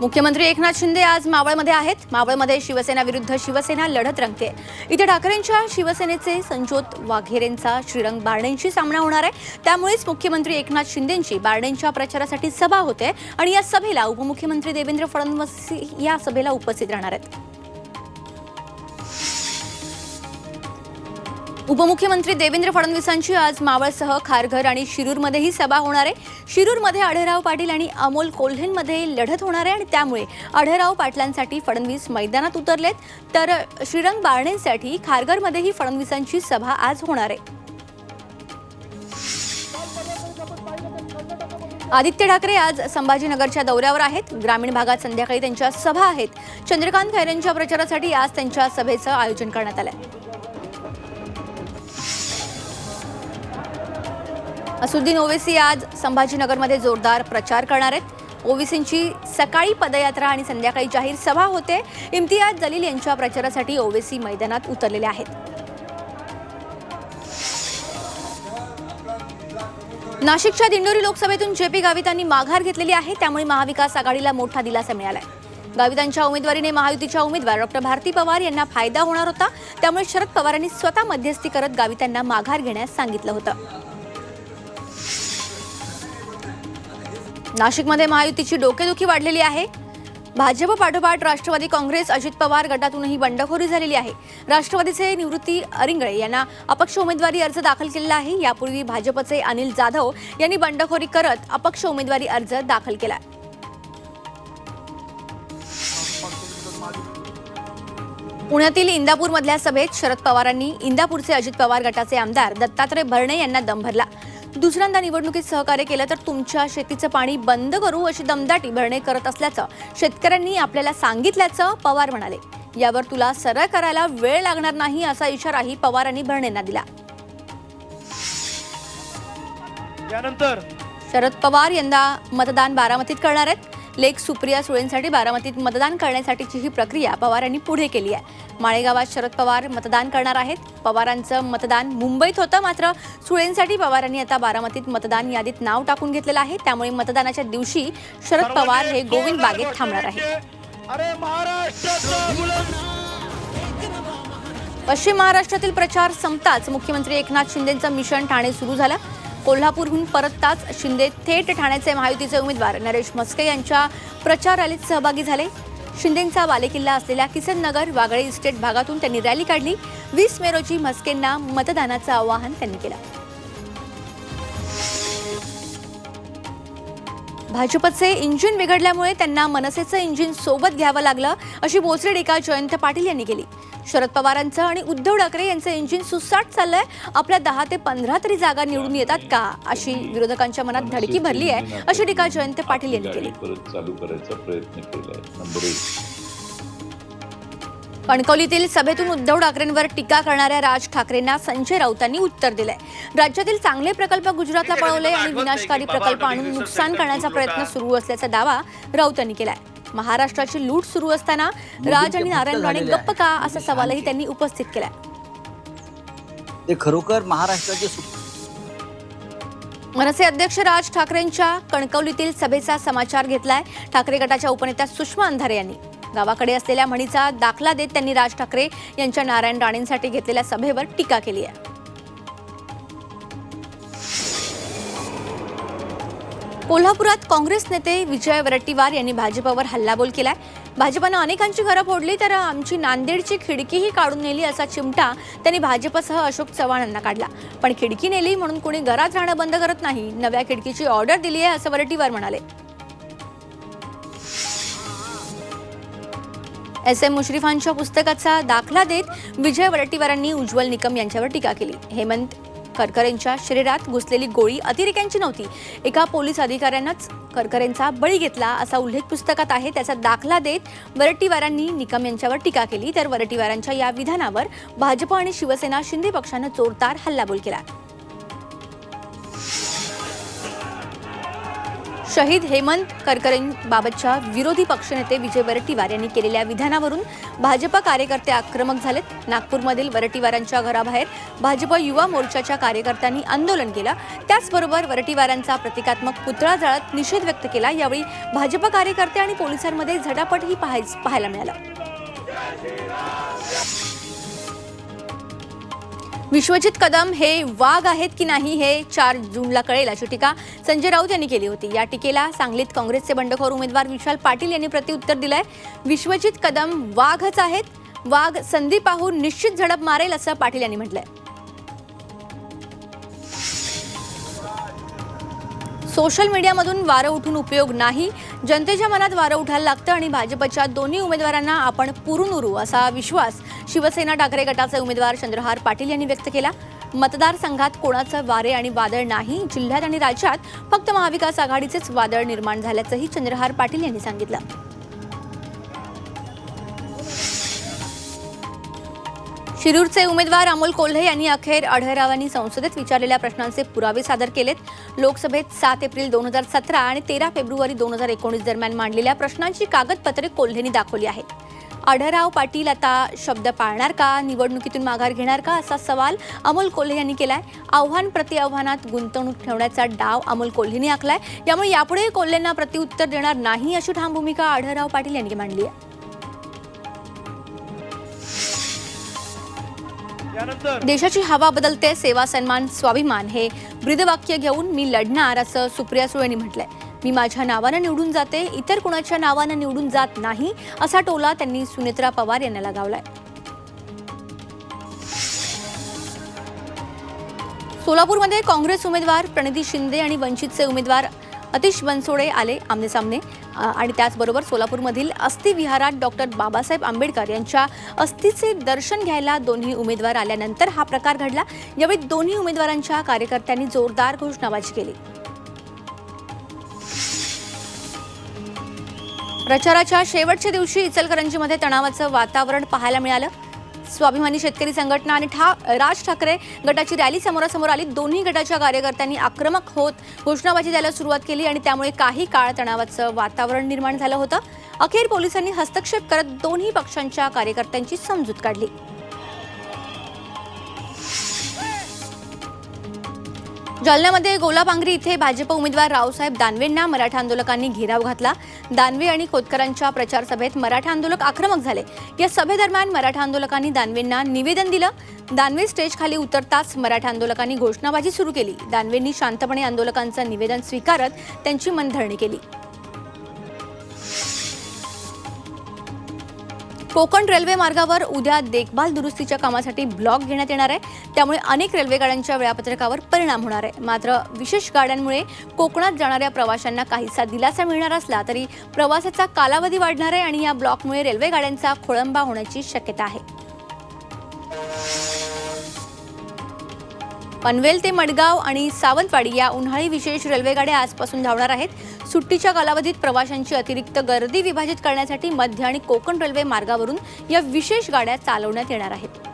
मुख्यमंत्री एकनाथ शिंदे आज मावळमध्ये आहेत. मावळमध्ये शिवसेना विरुद्ध शिवसेना लढत रंगते. इथे ठाकरेंच्या शिवसेनेचे संजोत वाघेरेंचा श्रीरंग बारणेंशी सामना होणार आहे. त्यामुळेच मुख्यमंत्री एकनाथ शिंदेंची बारणेंच्या प्रचारासाठी सभा होते आणि या सभेला उपमुख्यमंत्री देवेंद्र फडणवीस या सभेला उपस्थित राहणार आहेत. उपमुख्यमंत्री देवेंद्र फडणवीसांची आज मावळसह खारघर आणि शिरूरमध्येही सभा होणार आहे. शिरूरमध्ये आढळराव पाटील आणि अमोल कोल्हेंमध्ये लढत होणार आहे आणि त्यामुळे आढळराव पाटलांसाठी फडणवीस मैदानात उतरलेत. तर श्रीरंग बारणेंसाठी खारघरमध्येही फडणवीसांची सभा आज होणार आहे. आदित्य ठाकरे आज संभाजीनगरच्या दौऱ्यावर आहेत. ग्रामीण भागात संध्याकाळी त्यांच्या सभा आहेत. चंद्रकांत खैरेंच्या प्रचारासाठी आज त्यांच्या सभेचं आयोजन करण्यात आलं आहे असुद्दीन ओवेसी आज संभाजीनगरमध्ये जोरदार प्रचार करणार आहेत. ओवेसींची सकाळी पदयात्रा आणि संध्याकाळी जाहीर सभा होते. इम्तियाज जलील यांच्या प्रचारासाठी ओवेसी मैदानात उतरलेले आहेत. नाशिकच्या दिंडोरी लोकसभेतून जे पी गावितांनी माघार घेतलेली आहे त्यामुळे महाविकास आघाडीला मोठा दिलासा मिळालाय. गावितांच्या उमेदवारीने महायुतीच्या उमेदवार डॉक्टर भारती पवार यांना फायदा होणार होता त्यामुळे शरद पवारांनी स्वतः मध्यस्थी करत गावितांना माघार घेण्यास सांगितलं होतं. नाशिकमध्ये महायुतीची डोकेदुखी वाढलेली आहे. भाजप पाठोपाठ राष्ट्रवादी काँग्रेस अजित पवार गटातूनही बंडखोरी झालेली आहे. राष्ट्रवादीचे निवृत्ती अरिंगळे यांना अपक्ष उमेदवारी अर्ज दाखल केलेला आहे. यापूर्वी भाजपचे अनिल जाधव यांनी बंडखोरी करत अपक्ष उमेदवारी अर्ज दाखल केला. पुण्यातील इंदापूरमधल्या सभेत शरद पवारांनी इंदापूरचे अजित पवार गटाचे आमदार दत्तात्रय भरणे यांना दम भरला. दुसऱ्यांदा निवडणुकीत सहकार्य केलं तर तुमच्या शेतीचं पाणी बंद करू अशी दमदाटी भरणे करत असल्याचं शेतकऱ्यांनी आपल्याला सांगितल्याचं पवार म्हणाले. यावर तुला सरळ करायला वेळ लागणार नाही असा इशाराही पवारांनी भरणेंना दिला. यानंतर शरद पवार यंदा मतदान बारामतीत करणार आहेत. लेख सुप्रिया सुळेंसाठी बारामतीत मतदान करण्यासाठीची ही प्रक्रिया पवार यांनी पुढे केली आहे. माळेगावात शरद पवार मतदान करणार आहेत. पवारांचं मतदान मुंबईत होतं मात्र सुळेंसाठी पवारांनी आता बारामतीत मतदान यादीत नाव टाकून घेतलेलं आहे. त्यामुळे मतदानाच्या दिवशी शरद पवार हे गोविंद बागेत थांबणार आहेत. पश्चिम महाराष्ट्रातील प्रचार संपताच मुख्यमंत्री एकनाथ शिंदेचं मिशन ठाणे सुरू झालं. कोल्हापूरहून परतताच शिंदे थेट ठाण्याचे महायुतीचे उमेदवार नरेश म्हस्के यांच्या प्रचार रॅलीत सहभागी झाले. शिंदेंचा बालेकिल्ला असलेल्या किसन नगर वागळे इस्टेट भागातून त्यांनी रॅली काढली. वीस मे रोजी म्हस्केंना मतदानाचं आवाहन त्यांनी केलं. भाजपचे इंजिन बिघडल्यामुळे त्यांना मनसेचं इंजिन सोबत घ्यावं लागलं अशी बोचरी टीका जयंत पाटील यांनी केली. शरद पवारांचं आणि उद्धव ठाकरे यांचं इंजिन सुसाट चाललंय. आपल्या दहा ते पंधरा तरी जागा निवडून येतात का? अशी विरोधकांच्या मनात धडकी भरली आहे. अशी टीका जयंत पाटील यांनी केली. चालू करायचा प्रयत्न कणकवलीतील सभेतून उद्धव ठाकरेंवर टीका करणाऱ्या राज ठाकरेंना संजय राऊतांनी उत्तर दिलंय. राज्यातील चांगले प्रकल्प गुजरातला पळवले आणि विनाशकारी प्रकल्प आणून नुकसान करण्याचा प्रयत्न सुरू असल्याचा दावा राऊतांनी केलाय. महाराष्ट्राची लूट सुरू असताना राज आणि नारायण राणे गप्प का? असा सवालही त्यांनी उपस्थित केलाय. ते खरोखर महाराष्ट्राचे मनसे अध्यक्ष राज ठाकरेंच्या कणकवलीतील सभेचा समाचार घेतलाय. ठाकरे गटाच्या उपनेत्या सुषमा अंधारे यांनी. गावाकडे असलेल्या म्हणीचा दाखला देत त्यांनी राज ठाकरे यांच्या नारायण राणेंसाठी घेतलेल्या सभेवर टीका केली आहे. कोल्हापुरात काँग्रेस नेते विजय वरट्टीवार यांनी भाजपवर हल्लाबोल केलाय. भाजपानं अनेकांची घरं फोडली तर आमची नांदेडची खिडकीही काढून नेली असा चिमटा त्यांनी भाजपसह अशोक चव्हाण यांना काढला. पण खिडकी नेली म्हणून कोणी घरात राहणं बंद करत नाही नव्या खिडकीची ऑर्डर दिली आहे असं वरट्टीवार म्हणाले. एस एम मुश्रीफांच्या पुस्तकाचा दाखला देत विजय वरट्टीवारांनी उज्ज्वल निकम यांच्यावर टीका केली. हेमंत करकरेंच्या शरीरात घुसलेली गोळी अतिरेक्यांची नव्हती. एका पोलीस अधिकाऱ्यानंच करकरेंचा बळी घेतला असा उल्लेख पुस्तकात आहे. त्याचा दाखला देत वरट्टीवारांनी निकम यांच्यावर टीका केली. तर वरट्टीवारांच्या या विधानावर भाजप आणि शिवसेना शिंदे पक्षानं जोरदार हल्लाबोल केला. शहीद हेमंत करकरेंबाबतच्या विरोधी पक्षनेते विजय वरटीवार यांनी केलेल्या विधानावरून भाजप कार्यकर्ते आक्रमक झालेत. नागपूरमधील वरटीवारांच्या घराबाहेर भाजप युवा मोर्चाच्या कार्यकर्त्यांनी आंदोलन केलं. त्याचबरोबर वरटीवारांचा प्रतिकात्मक पुतळा जाळत निषेध व्यक्त केला. यावेळी भाजप कार्यकर्ते आणि पोलिसांमध्ये झटापटही पाहाय- पाहायला मिळाला. विश्वजित कदम हे वाघ आहेत की नाही हे चार जूनला कळेल अशी टीका संजय राऊत यांनी केली होती. या टीकेला सांगलीत काँग्रेसचे बंडखोर उमेदवार विशाल पाटील यांनी प्रत्युत्तर दिलंय. विश्वजित कदम वाघच आहेत. वाघ संधी पाहून निश्चित झडप मारेल असं पाटील यांनी म्हटलंय. सोशल मीडियामधून वारं उठून उपयोग नाही. जनतेच्या मनात वारं उठायला लागतं आणि भाजपच्या दोन्ही उमेदवारांना आपण पुरून उरू असा विश्वास शिवसेना ठाकरे गटाचे उमेदवार चंद्रहार पाटील यांनी व्यक्त केला. मतदारसंघात कोणाचं वारे आणि वादळ नाही जिल्ह्यात आणि राज्यात फक्त महाविकास आघाडीचेच वादळ निर्माण झाल्याचंही चंद्रहार पाटील यांनी सांगितलं. शिरूरचे उमेदवार अमोल कोल्हे यांनी अखेर आढळरावांनी संसदेत विचारलेल्या प्रश्नांचे पुरावे सादर केलेत. लोकसभेत सात एप्रिल दोन हजार सतरा आणि तेरा फेब्रुवारी दोन हजार एकोणीस दरम्यान मांडलेल्या प्रश्नांची कागदपत्रे कोल्हेंनी दाखवली आहेत. आढळराव पाटील आता शब्द पाळणार का? निवडणुकीतून माघार घेणार का? असा सवाल अमोल कोल्हे यांनी केलाय. आव्हान प्रति आव्हानात गुंतवणूक ठेवण्याचा डाव अमोल कोल्हेंनी आखलाय. यामुळे यापुढे कोल्हेंना प्रत्युत्तर देणार नाही अशी ठाम भूमिका आढळराव पाटील यांनी मांडली आहे. देशाची हवा बदलते सेवा सन्मान स्वाभिमान. हे ब्रीदवाक्य घेऊन मी लढणार असं सुप्रिया सुळे यांनी म्हटलंय. मी माझ्या नावानं निवडून जाते इतर कुणाच्या नावानं निवडून जात नाही असा टोला त्यांनी सुनेत्रा पवार यांना लगावलाय सोलापूरमध्ये काँग्रेस उमेदवार प्रणिती शिंदे आणि वंचितचे उमेदवार अतिश बनसोडे आले आमनेसामने. आणि त्याचबरोबर सोलापूरमधील अस्थिविहारात डॉक्टर बाबासाहेब आंबेडकर यांच्या अस्थीचे दर्शन घ्यायला दोन्ही उमेदवार आल्यानंतर हा प्रकार घडला यावेळी दोन्ही उमेदवारांच्या कार्यकर्त्यांनी जोरदार घोषणाबाजी केली. प्रचाराच्या शेवटच्या दिवशी इचलकरंजीमध्ये तणावाचं वातावरण पाहायला मिळालं. स्वाभिमानी शेतकरी संघटना आणि ठा राज ठाकरे गटाची रॅली समोरासमोर आली. दोन्ही गटाच्या कार्यकर्त्यांनी आक्रमक होत घोषणाबाजी द्यायला सुरुवात केली आणि त्यामुळे काही काळ तणावाचं वातावरण निर्माण झालं होतं. अखेर पोलिसांनी हस्तक्षेप करत दोन्ही पक्षांच्या कार्यकर्त्यांची समजूत काढली. जालन्यामध्ये गोलापांगरी इथे भाजप उमेदवार रावसाहेब दानवेंना मराठा आंदोलकांनी घेराव घातला. दानवे आणि खोतकरांच्या प्रचार सभेत मराठा आंदोलक आक्रमक झाले. या सभेदरम्यान मराठा आंदोलकांनी दानवेंना निवेदन दिलं. दानवे स्टेज खाली उतरताच मराठा आंदोलकांनी घोषणाबाजी सुरू केली. दानवेंनी शांतपणे आंदोलकांचं निवेदन स्वीकारत त्यांची मनधरणी केली. कोकण रेल्वे मार्गावर उद्या देखभाल दुरुस्तीच्या कामासाठी ब्लॉक घेण्यात येणार आहे. त्यामुळे अनेक रेल्वे गाड्यांच्या वेळापत्रकावर परिणाम होणार आहे. मात्र विशेष गाड्यांमुळे कोकणात जाणाऱ्या प्रवाशांना काहीसा दिलासा मिळणार असला तरी प्रवासाचा कालावधी वाढणार आहे आणि या ब्लॉकमुळे रेल्वे गाड्यांचा खोळंबा होण्याची शक्यता आहे. पनवेल ते मडगाव आणि सावंतवाडी या उन्हाळी विशेष रेल्वेगाड्या आजपासून धावणार आहेत. सुट्टीच्या कालावधीत प्रवाशांची अतिरिक्त गर्दी विभाजित करण्यासाठी मध्य आणि कोकण रेल्वे मार्गावरून या विशेष गाड्या चालवण्यात येणार आहेत.